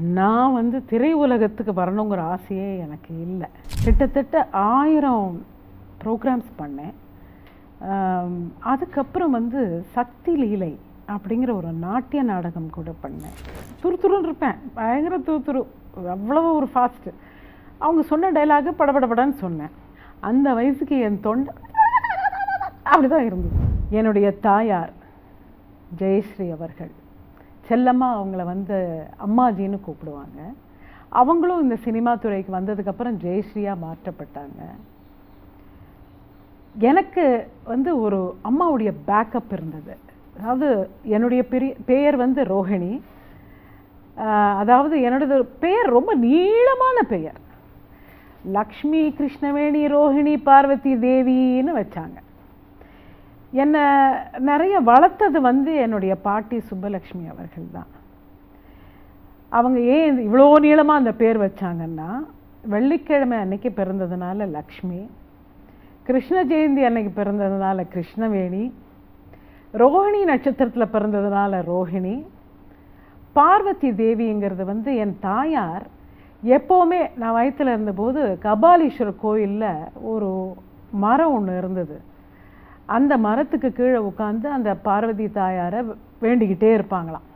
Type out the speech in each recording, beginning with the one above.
நான் வந்து திரை உலகத்துக்கு வரணுங்கிற ஆசையே எனக்கு இல்லை. கிட்டத்தட்ட ஆயிரம் ப்ரோக்ராம்ஸ் பண்ணேன். அதுக்கப்புறம் வந்து சக்தி லீலை அப்படிங்கிற ஒரு நாட்டிய நாடகம் கூட பண்ணேன். துருத்துருன்னு இருப்பேன். பயங்கர துருத்துரு துரு. அவ்வளவு ஒரு ஃபாஸ்ட்டு அவங்க சொன்ன டைலாகு படபடபடன்னு சொன்னேன். அந்த வயசுக்கு என் தொண்டை அப்படிதான் இருந்தது. என்னுடைய தாயார் ஜெயஸ்ரீ அவர்கள். செல்லம்மா அவங்கள வந்து அம்மாஜின்னு கூப்பிடுவாங்க. அவங்களும் இந்த சினிமா துறைக்கு வந்ததுக்கப்புறம் ஜெயஸ்ரீயாக மாற்றப்பட்டாங்க. எனக்கு வந்து ஒரு அம்மாவுடைய பேக்கப் இருந்தது. அதாவது என்னுடைய பெரிய பெயர் வந்து ரோஹிணி. அதாவது என்னோடது பெயர் ரொம்ப நீளமான பெயர். லக்ஷ்மி கிருஷ்ணவேணி ரோஹிணி பார்வதி தேவின்னு வச்சாங்க. என்னை நிறைய வளர்த்தது வந்து என்னுடைய பாட்டி சுப்பலக்ஷ்மி அவர்கள் தான். அவங்க ஏன் இவ்வளோ நீளமாக அந்த பேர் வச்சாங்கன்னா வெள்ளிக்கிழமை அன்னைக்கு பிறந்ததுனால லக்ஷ்மி கிருஷ்ண ஜெயந்தி அன்னைக்கு பிறந்ததுனால கிருஷ்ணவேணி ரோஹிணி நட்சத்திரத்தில் பிறந்ததுனால ரோஹிணி பார்வதி தேவிங்கிறது வந்து என் தாயார். எப்போவுமே நான் வயித்துல இருந்தபோது கபாலீஸ்வரர் கோயிலில் ஒரு மரம் ஒன்று இருந்தது. அந்த மரத்துக்கு கீழே உட்காந்து அந்த பார்வதி தாயாரை வேண்டிக்கிட்டே இருப்பாங்களாம்.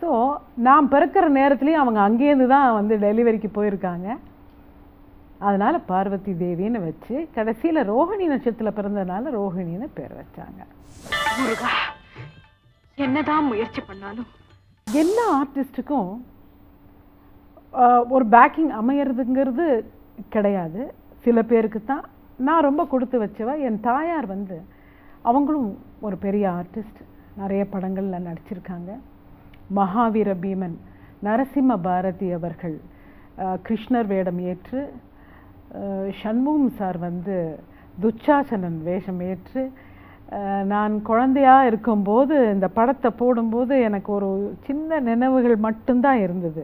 ஸோ நான் பிறக்கிற நேரத்துலேயும் அவங்க அங்கேருந்து தான் வந்து டெலிவரிக்கு போயிருக்காங்க. அதனால பார்வதி தேவின்னு வச்சு கடைசியில் ரோஹிணி நட்சத்திரத்தில் பிறந்ததுனால ரோஹிணின்னு பேர் வச்சாங்க. என்னதான் முயற்சி பண்ணாலும் எல்லா ஆர்டிஸ்ட்டுக்கும் ஒரு பேக்கிங் அமையறதுங்கிறது கிடையாது. சில பேருக்கு தான் நான் ரொம்ப கொடுத்து வச்சவ என் தாயார் வந்து அவங்களும் ஒரு பெரிய ஆர்டிஸ்ட் நிறைய படங்களில் நடிச்சிருக்காங்க. மகாவீர பீமன் நரசிம்ம பாரதி அவர்கள் கிருஷ்ணர் வேடம் ஏற்று அஹ், சண்முகம் சார் வந்து துச்சாசனன் வேஷம் ஏற்று நான் குழந்தையாக இருக்கும்போது இந்த படத்தை போடும்போது எனக்கு ஒரு சின்ன நினைவுகள் மட்டும்தான் இருந்தது.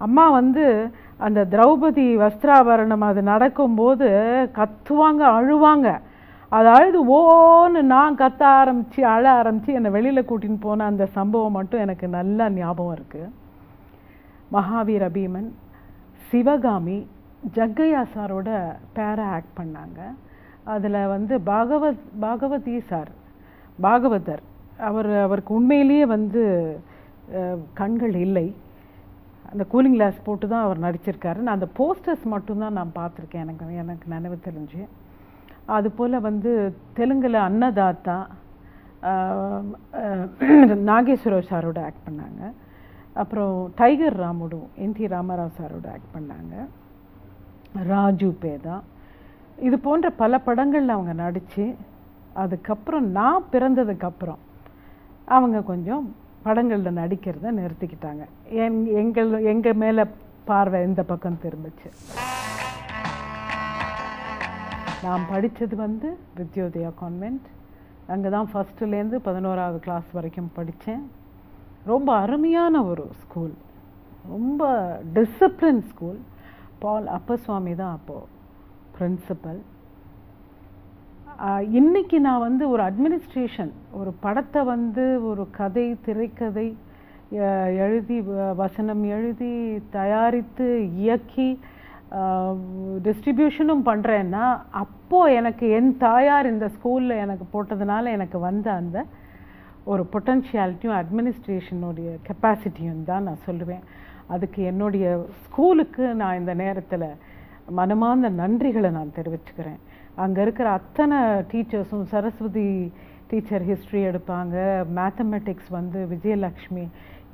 அம்மா வந்து அந்த திரௌபதி வஸ்திராபரணம் அது நடக்கும்போது கத்துவாங்க அழுவாங்க. அது அழுது ஓன்னு நான் கத்த ஆரம்பித்து அழ ஆரம்பித்து என்னை வெளியில் கூட்டின்னு போன அந்த சம்பவம் மட்டும் எனக்கு நல்லா ஞாபகம் இருக்குது மகாவீர பீமன் சிவகாமி ஜக்கையா சாரோட பேரை ஆக்ட் பண்ணாங்க. அதில் வந்து பாகவத் பாகவதி சார் பாகவதர். அவர் அவருக்கு உண்மையிலேயே வந்து கண்கள் இல்லை. அந்த கூலிங் கிளாஸ் போட்டு தான் அவர் நடிச்சிருக்காரு. நான் அந்த போஸ்டர்ஸ் மட்டும்தான் நான் பார்த்துருக்கேன். எனக்கு எனக்கு நினைவு தெரிஞ்சு. அது போல் வந்து தெலுங்கில் அன்னதாத்தா ஆஹ், நாகேஸ்வர சாரோட ஆக்ட் பண்ணாங்க. அப்புறம் tiger Ramudu N T Rama Rao சாரோட ஆக்ட் பண்ணாங்க. ராஜு பேதா. இது போன்ற பல படங்களில் அவங்க நடித்து அதுக்கப்புறம் நான் பிறந்ததுக்கப்புறம் அவங்க கொஞ்சம் படங்களில் நடிக்கிறத நிறுத்திக்கிட்டாங்க. என் எங்கள் எங்கள் மேலே பார்வை இந்த பக்கம் திரும்பிச்சு. நான் படித்தது வந்து வித்யோதயா கான்வென்ட் அங்கே தான் ஃபஸ்ட்டுலேருந்து பதினோராவது கிளாஸ் வரைக்கும் படித்தேன் ரொம்ப அருமையான ஒரு ஸ்கூல் ரொம்ப டிசிப்ளின் ஸ்கூல் பால் அப்பசுவாமி தான் அப்போது பிரின்சிபல் இன்றைக்கி நான் வந்து ஒரு அட்மினிஸ்ட்ரேஷன் ஒரு படத்தை வந்து ஒரு கதை திரைக்கதை எழுதி வ- வசனம் எழுதி தயாரித்து இயக்கி டிஸ்ட்ரிபியூஷனும் பண்ணுறேன்னா அப்போது எனக்கு என் தாயார் இந்த ஸ்கூலில் எனக்கு போட்டதுனால எனக்கு வந்த அந்த ஒரு பொட்டன்ஷியாலிட்டியும் அட்மினிஸ்ட்ரேஷனுடைய கெப்பாசிட்டியும் தான் நான் சொல்லுவேன். அதுக்கு என்னுடைய ஸ்கூலுக்கு நான் இந்த நேரத்தில் மனமார்ந்த நன்றிகளை நான் தெரிவிச்சுக்கிறேன். அங்கே இருக்கிற அத்தனை டீச்சர்ஸும் சரஸ்வதி டீச்சர் ஹிஸ்ட்ரி எடுப்பாங்க மேத்தமெட்டிக்ஸ் வந்து விஜயலக்ஷ்மி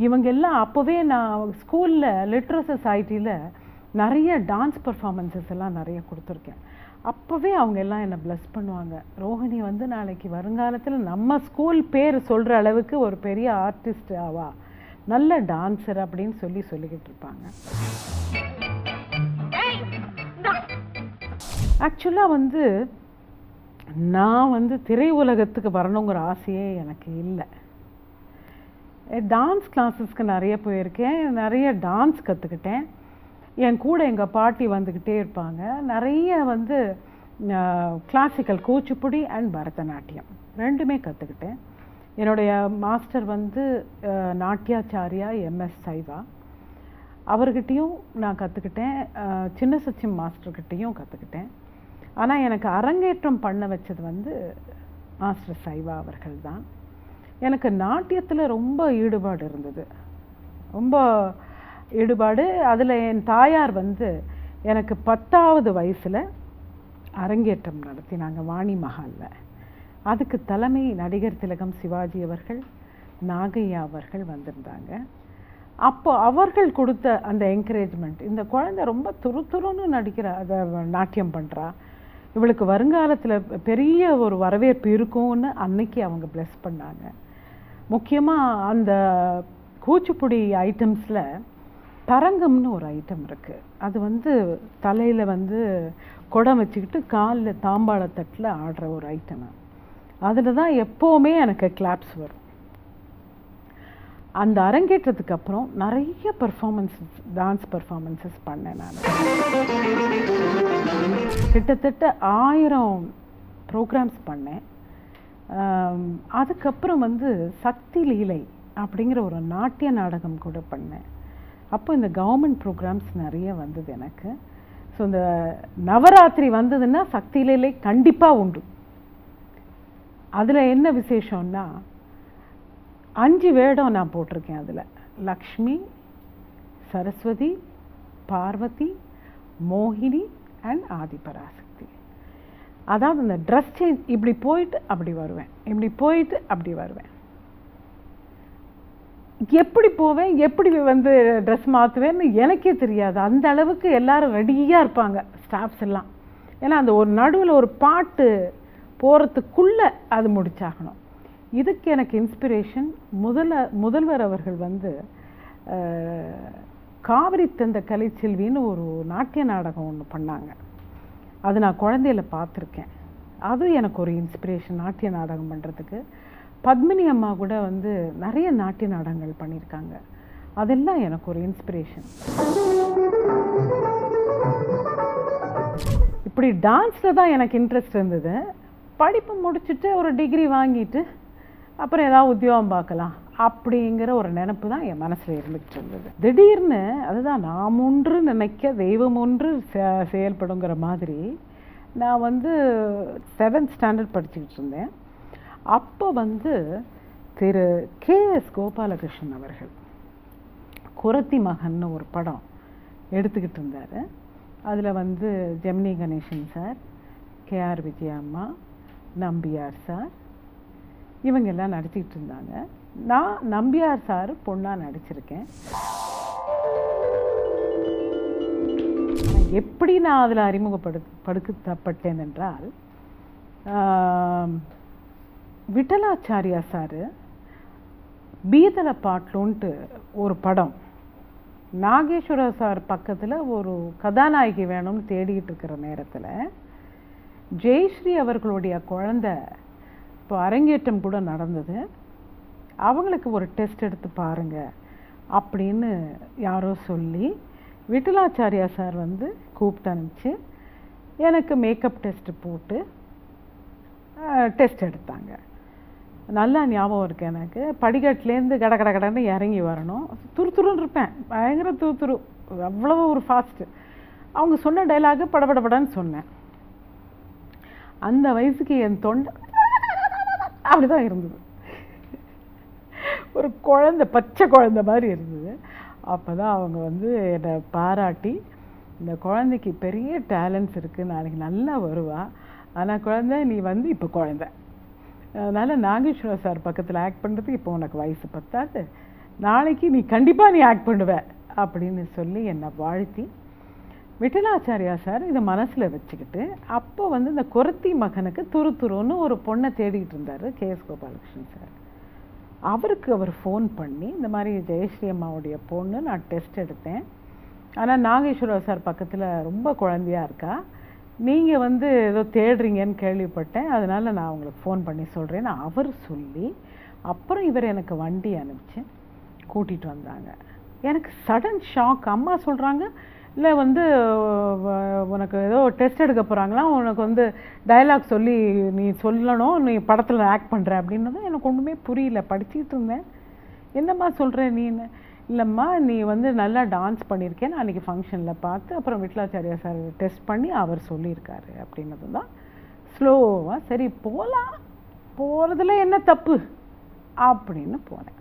இவங்க எல்லாம் அப்போவே நான் ஸ்கூலில் லிட்ரல் சொசைட்டியில் நிறைய டான்ஸ் பர்ஃபாமன்ஸஸ் எல்லாம் நிறைய கொடுத்துருக்கேன். அப்போவே அவங்க எல்லாம் என்னை ப்ளஸ் பண்ணுவாங்க. ரோஹிணி வந்து நாளைக்கு வருங்காலத்தில் நம்ம ஸ்கூல் பேர் சொல்கிற அளவுக்கு ஒரு பெரிய ஆர்டிஸ்ட் ஆவா. நல்ல டான்ஸர் அப்படின்னு சொல்லி சொல்லிக்கிட்டு இருப்பாங்க. ஆக்சுவலாக வந்து நான் வந்து திரை உலகத்துக்கு வரணுங்கிற ஆசையே எனக்கு இல்லை. டான்ஸ் கிளாஸஸ்க்கு நிறைய போயிருக்கேன். நிறைய டான்ஸ் கற்றுக்கிட்டேன் என் கூட எங்கள் பாட்டி வந்துக்கிட்டே இருப்பாங்க. நிறைய வந்து கிளாசிக்கல் கூச்சிப்புடி அண்ட் பரதநாட்டியம். ரெண்டுமே கற்றுக்கிட்டேன் என்னுடைய மாஸ்டர் வந்து நாட்டியாச்சாரியா எம்எஸ் சைவா. அவர்கிட்டையும் நான் கற்றுக்கிட்டேன் சின்ன சச்சிம் மாஸ்டர்கிட்டையும் கற்றுக்கிட்டேன் ஆனால் எனக்கு அரங்கேற்றம் பண்ண வச்சது வந்து மாஸ்டர் சைவா அவர்கள் தான் எனக்கு நாட்டியத்தில் ரொம்ப ஈடுபாடு இருந்தது. ரொம்ப ஈடுபாடு. அதில் என் தாயார் வந்து எனக்கு பத்தாவது வயசில் அரங்கேற்றம் நடத்தினாங்க வாணி மஹாலில். அதுக்கு தலைமை நடிகர் திலகம் சிவாஜி அவர்கள் நாகையா அவர்கள் வந்திருந்தாங்க. அப்போ அவர்கள் கொடுத்த அந்த என்கரேஜ்மெண்ட் இந்த குழந்தை ரொம்ப துரு துருன்னு நடிக்கிறா அதை நாட்டியம் பண்ணுறா இவளுக்கு வருங்காலத்தில் பெரிய ஒரு வரவேற்பு இருக்கும்னு அன்னைக்கு அவங்க ப்ளெஸ் பண்ணாங்க. முக்கியமாக அந்த கூச்சிப்புடி ஐட்டம்ஸில் தரங்கம்னு ஒரு ஐட்டம் இருக்குது அது வந்து தலையில் வந்து குடம் வச்சுக்கிட்டு காலில் தாம்பாளத்தட்டில் ஆடுற ஒரு ஐட்டம் அதில் தான் எப்போவுமே எனக்கு கிளாப்ஸ் வரும். அந்த அரங்கேற்றத்துக்கு அப்புறம் நிறைய பெர்ஃபார்மன்ஸஸ் டான்ஸ் பெர்ஃபார்மன்ஸஸ் பண்ணேன் நான். கிட்டத்தட்ட ஆயிரம் ப்ரோக்ராம்ஸ் பண்ணேன். அதுக்கப்புறம் வந்து சக்தி லீலை அப்படிங்கிற ஒரு நாட்டிய நாடகம் கூட பண்ணேன். அப்போ இந்த கவர்மெண்ட் ப்ரோக்ராம்ஸ் நிறைய வந்தது எனக்கு. ஸோ இந்த நவராத்திரி வந்ததுன்னா சக்தி லீலை கண்டிப்பாக உண்டு. அதில் என்ன விசேஷம்னா அஞ்சு வேடம் நான் போட்டிருக்கேன் அதில். லக்ஷ்மி சரஸ்வதி பார்வதி மோகினி அண்ட் ஆதிபராசக்தி. அதாவது இந்த ட்ரெஸ் சேஞ்ச் இப்படி போயிட்டு அப்படி வருவேன். இப்படி போயிட்டு அப்படி வருவேன். எப்படி போவேன்? எப்படி வந்து ட்ரெஸ் மாற்றுவேன்னு எனக்கே தெரியாது. அந்த அளவுக்கு எல்லோரும் ரெடியாக இருப்பாங்க ஸ்டாஃப்ஸ் எல்லாம். ஏன்னா அந்த ஒரு நடுவில் ஒரு பாட்டு போகிறதுக்குள்ளே அது முடிச்சாகணும். இதுக்கு எனக்கு இன்ஸ்பிரேஷன் முதல முதல்வர் அவர்கள் வந்து காவிரி தந்த கலைச்செல்வின்னு ஒரு நாட்டிய நாடகம் ஒன்று பண்ணாங்க. அது நான் குழந்தையில பார்த்துருக்கேன். அது எனக்கு ஒரு இன்ஸ்பிரேஷன் நாட்டிய நாடகம் பண்ணுறதுக்கு பத்மினி அம்மா கூட வந்து நிறைய நாட்டிய நாடகங்கள் பண்ணியிருக்காங்க. அதெல்லாம் எனக்கு ஒரு இன்ஸ்பிரேஷன் இப்படி டான்ஸில் தான் எனக்கு இன்ட்ரெஸ்ட் இருந்தது. படிப்பு முடிச்சுட்டு ஒரு டிகிரி வாங்கிட்டு அப்புறம் ஏதாவது உத்தியோகம் பார்க்கலாம் அப்படிங்கிற ஒரு நினப்பு தான் என் மனசில் இருந்துகிட்டு இருந்தது. திடீர்னு அதுதான் நாம் ஒன்று நினைக்க தெய்வம் ஒன்று செ- செயல்படுங்கிற மாதிரி நான் வந்து செவன்த் ஸ்டாண்டர்ட் படிச்சுக்கிட்டு இருந்தேன். அப்போ வந்து திரு கே எஸ் கோபாலகிருஷ்ணன் அவர்கள் குரத்தி மகன்னு ஒரு படம் எடுத்துக்கிட்டு இருந்தார். அதில் வந்து Gemini Ganesan sir K R Vijaya அம்மா நம்பியார் சார் இவங்க எல்லாம் நடிச்சிக்கிட்டு இருந்தாங்க. நான் நம்பியார் சார் பொண்ணாக நடிச்சிருக்கேன். எப்படி நான் அதில் அறிமுகப்படு படுக்கப்பட்டேன் என்றால் விட்டலாச்சாரியா சார் பீதல பாட்லுன்ட்டு ஒரு படம் நாகேஸ்வர சார் பக்கத்தில் ஒரு கதாநாயகி வேணும்னு தேடிட்டு இருக்கிற நேரத்தில் ஜெயஸ்ரீ அவர்களுடைய குழந்தை இப்போ அரங்கேற்றம் கூட நடந்தது. அவங்களுக்கு ஒரு டெஸ்ட் எடுத்து பாருங்கள் அப்படின்னு யாரோ சொல்லி விட்டலாச்சாரியா சார் வந்து கூப்பிட்டு அனுப்பிச்சு எனக்கு மேக்கப் டெஸ்ட்டு போட்டு டெஸ்ட் எடுத்தாங்க. நல்லா ஞாபகம் இருக்கு எனக்கு. படிக்கட்டுலேருந்து கட கட கடன்னு இறங்கி வரணும். துரு துருன்னு இருப்பேன். பயங்கர துரு துரு. ஒரு ஃபாஸ்ட்டு அவங்க சொன்ன டைலாகு படபடபடன்னு சொன்னேன். அந்த வயசுக்கு என் தொண்டை அப்படிதான் இருந்தது. ஒரு குழந்த பச்சை குழந்தை மாதிரி இருந்தது. அப்போ தான் அவங்க வந்து என்னை பாராட்டி இந்த குழந்தைக்கு பெரிய டேலண்ட்ஸ் இருக்குது நாளைக்கு நல்லா வருவா. ஆனால் குழந்த நீ வந்து இப்போ குழந்த. அதனால் நாகேஸ்வர சார் பக்கத்தில் ஆக்ட் பண்ணுறதுக்கு இப்போ உனக்கு வயசு பத்தாது. நாளைக்கு நீ கண்டிப்பாக நீ ஆக்ட் பண்ணுவ அப்படின்னு சொல்லி என்னை வாழ்த்தி விட்டலாச்சாரியா சார்? இதை மனசில் வச்சுக்கிட்டு அப்போ வந்து இந்த குரத்தி மகனுக்கு துரு துருன்னு ஒரு பொண்ணை தேடிக்கிட்டு இருந்தார் கே எஸ் கோபாலகிருஷ்ணன் சார். அவருக்கு அவர் ஃபோன் பண்ணி இந்த மாதிரி ஜெயஸ்ரீ அம்மாவுடைய பொண்ணு நான் டெஸ்ட் எடுத்தேன். ஆனால் நாகேஸ்வரராவ் சார் பக்கத்தில் ரொம்ப குழந்தையா இருக்கா? நீங்கள் வந்து ஏதோ தேடுறீங்கன்னு கேள்விப்பட்டேன். அதனால் நான் உங்களுக்கு ஃபோன் பண்ணி சொல்கிறேன்னு அவர் சொல்லி அப்புறம் இவர் எனக்கு வண்டி அனுப்பிச்சு கூட்டிகிட்டு வந்தாங்க. எனக்கு சடன் ஷாக் அம்மா சொல்கிறாங்க இல்லை வந்து வ- உனக்கு ஏதோ டெஸ்ட் எடுக்க போகிறாங்களா உனக்கு வந்து டயலாக் சொல்லி நீ சொல்லணும் நீ படத்தில் ஆக்ட் பண்ணுற அப்படின்னதும் எனக்கு ஒன்றுமே புரியல. படிச்சுக்கிட்டு இருந்தேன். என்னம்மா சொல்கிற நீன்னு இல்லைம்மா நீ வந்து நல்லா டான்ஸ் பண்ணியிருக்கேன் நான் அன்றைக்கி ஃபங்க்ஷனில் பார்த்து அப்புறம் விட்லாச்சாரியா சார் டெஸ்ட் பண்ணி அவர் சொல்லியிருக்காரு அப்படின்னது தான் ஸ்லோவாக சரி போகலாம் போகிறதுல என்ன தப்பு? அப்படின்னு போனேன்.